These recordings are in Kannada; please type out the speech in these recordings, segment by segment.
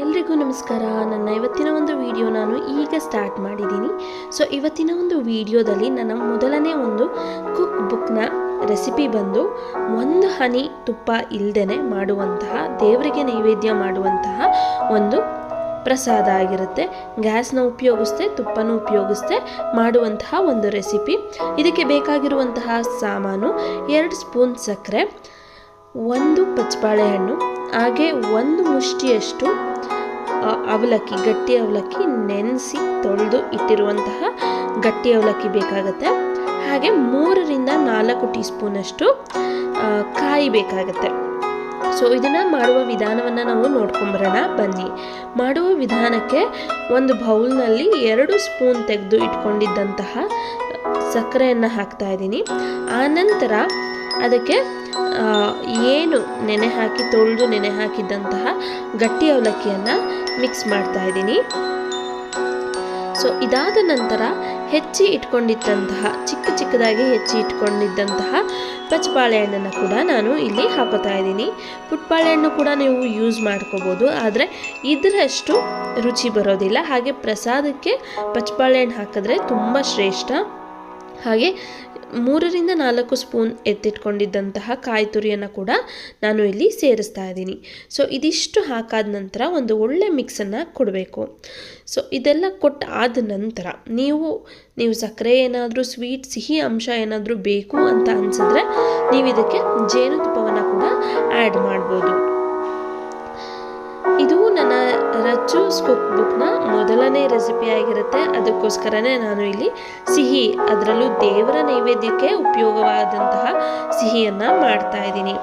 ಎಲ್ರಿಗೂ ನಮಸ್ಕಾರ. ನನ್ನ ಇವತ್ತಿನ ಒಂದು ವಿಡಿಯೋ ನಾನು ಈಗ ಸ್ಟಾರ್ಟ್ ಮಾಡಿದ್ದೀನಿ. ಸೊ ಇವತ್ತಿನ ಒಂದು ವಿಡಿಯೋದಲ್ಲಿ ನನ್ನ ಮೊದಲನೇ ಒಂದು ಕುಕ್ ಬುಕ್ನ ರೆಸಿಪಿ ಬಂದು ಒಂದು ಹನಿ ತುಪ್ಪ ಇಲ್ಲದೇ ಮಾಡುವಂತಹ, ದೇವರಿಗೆ ನೈವೇದ್ಯ ಮಾಡುವಂತಹ ಒಂದು ಪ್ರಸಾದ ಆಗಿರುತ್ತೆ. ಗ್ಯಾಸ್ನ ಉಪಯೋಗಿಸ್ದೆ, ತುಪ್ಪನ ಉಪಯೋಗಿಸ್ದೆ ಮಾಡುವಂತಹ ಒಂದು ರೆಸಿಪಿ ಇದಕ್ಕೆ ಬೇಕಾಗಿರುವಂತಹ ಸಾಮಾನು ಎರಡು ಸ್ಪೂನ್ ಸಕ್ಕರೆ, ಒಂದು ಪಚ್ಚಬಾಳೆಹಣ್ಣು ಹಾಗೆ ಒಂದು ಮುಷ್ಟಿಯಷ್ಟು ಅವಲಕ್ಕಿ, ಗಟ್ಟಿ ಅವಲಕ್ಕಿ ನೆನೆಸಿ ತೊಳೆದು ಇಟ್ಟಿರುವಂತಹ ಗಟ್ಟಿ ಅವಲಕ್ಕಿ ಬೇಕಾಗುತ್ತೆ. ಹಾಗೆ ಮೂರರಿಂದ ನಾಲ್ಕು ಟೀ ಸ್ಪೂನಷ್ಟು ಕಾಯಿ ಬೇಕಾಗುತ್ತೆ. ಸೊ ಇದನ್ನು ಮಾಡುವ ವಿಧಾನವನ್ನು ನಾವು ನೋಡ್ಕೊಂಬರೋಣ. ಬನ್ನಿ. ಮಾಡುವ ವಿಧಾನಕ್ಕೆ ಒಂದು ಬೌಲ್ನಲ್ಲಿ ಎರಡು ಸ್ಪೂನ್ ತೆಗೆದು ಇಟ್ಕೊಂಡಿದ್ದಂತಹ ಸಕ್ಕರೆಯನ್ನು ಹಾಕ್ತಾ ಇದ್ದೀನಿ. ಆನಂತರ ಅದಕ್ಕೆ ನೆನೆ ಹಾಕಿ, ತೊಳೆದು ನೆನೆ ಹಾಕಿದ್ದಂತಹ ಗಟ್ಟಿ ಅವಲಕ್ಕಿಯನ್ನು ಮಿಕ್ಸ್ ಮಾಡ್ತಾ ಇದ್ದೀನಿ. ಸೊ ಇದಾದ ನಂತರ ಹೆಚ್ಚಿ ಇಟ್ಕೊಂಡಿದ್ದಂತಹ, ಚಿಕ್ಕ ಚಿಕ್ಕದಾಗಿ ಹೆಚ್ಚಿ ಇಟ್ಕೊಂಡಿದ್ದಂತಹ ಪಚ್ಚಬಾಳೆಹಣ್ಣನ್ನು ಕೂಡ ನಾನು ಇಲ್ಲಿ ಹಾಕೋತಾ ಇದ್ದೀನಿ. ಪುಟ್ಬಾಳೆಹಣ್ಣು ಕೂಡ ನೀವು ಯೂಸ್ ಮಾಡ್ಕೋಬೋದು, ಆದರೆ ಇದರಷ್ಟು ರುಚಿ ಬರೋದಿಲ್ಲ. ಹಾಗೆ ಪ್ರಸಾದಕ್ಕೆ ಪಚ್ಚಬಾಳೆಹಣ್ಣು ಹಾಕಿದ್ರೆ ತುಂಬ ಶ್ರೇಷ್ಠ. ಹಾಗೆ ಮೂರರಿಂದ ನಾಲ್ಕು ಸ್ಪೂನ್ ಎತ್ತಿಟ್ಕೊಂಡಿದ್ದಂತಹ ಕಾಯಿ ತುರಿಯನ್ನು ಕೂಡ ನಾನು ಇಲ್ಲಿ ಸೇರಿಸ್ತಾ ಇದ್ದೀನಿ. ಸೊ ಇದಿಷ್ಟು ಹಾಕಾದ ನಂತರ ಒಂದು ಒಳ್ಳೆ ಮಿಕ್ಸನ್ನು ಕೊಡಬೇಕು. ಸೊ ಇದೆಲ್ಲ ಕೊಟ್ಟು ಆದ ನಂತರ ನೀವು ನೀವು ಸಕ್ಕರೆ ಏನಾದರೂ ಸ್ವೀಟ್ ಸಿಹಿ ಅಂಶ ಏನಾದರೂ ಬೇಕು ಅಂತ ಅನಿಸಿದ್ರೆ ನೀವು ಇದಕ್ಕೆ ಜೇನುತುಪ್ಪವನ್ನು ಕೂಡ ಆ್ಯಡ್ ಮಾಡ್ಬೋದು. ರಚ್ಚು ಕುಕ್ ಬುಕ್ನ ಮೊದಲನೇ ರೆಸಿಪಿ ಆಗಿರುತ್ತೆ. ಅದಕ್ಕೋಸ್ಕರನೇ ನಾನು ಇಲ್ಲಿ ಸಿಹಿ, ಅದರಲ್ಲೂ ದೇವರ ನೈವೇದ್ಯಕ್ಕೆ ಉಪಯೋಗವಾದಂತಹ ಸಿಹಿಯನ್ನು ಮಾಡ್ತಾ ಇದ್ದೀನಿ.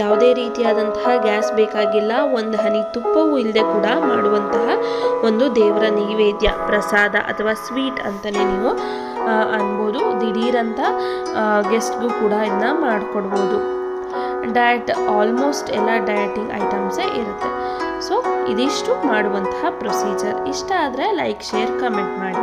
ಯಾವುದೇ ರೀತಿಯಾದಂತಹ ಗ್ಯಾಸ್ ಬೇಕಾಗಿಲ್ಲ, ಒಂದು ಹನಿ ತುಪ್ಪವೂ ಇಲ್ಲದೆ ಕೂಡ ಮಾಡುವಂತಹ ಒಂದು ದೇವರ ನೈವೇದ್ಯ, ಪ್ರಸಾದ ಅಥವಾ ಸ್ವೀಟ್ ಅಂತಲೇ ನೀವು ಅನ್ಬೋದು. ದಿಢೀರಂತ ಗೆಸ್ಟ್ಗೂ ಕೂಡ ಇದನ್ನ ಮಾಡಿಕೊಡ್ಬೋದು. ಡಯಟ್ ಆಲ್ಮೋಸ್ಟ್ ಎಲ್ಲ ಡಯಟಿಂಗ್ ಐಟಮ್ಸೇ ಇರುತ್ತೆ. ಸೊ ಇದಿಷ್ಟು ಮಾಡುವಂತಹ ಪ್ರೊಸೀಜರ್ ಇಷ್ಟ ಆದರೆ ಲೈಕ್ ಶೇರ್ ಕಮೆಂಟ್ ಮಾಡಿ.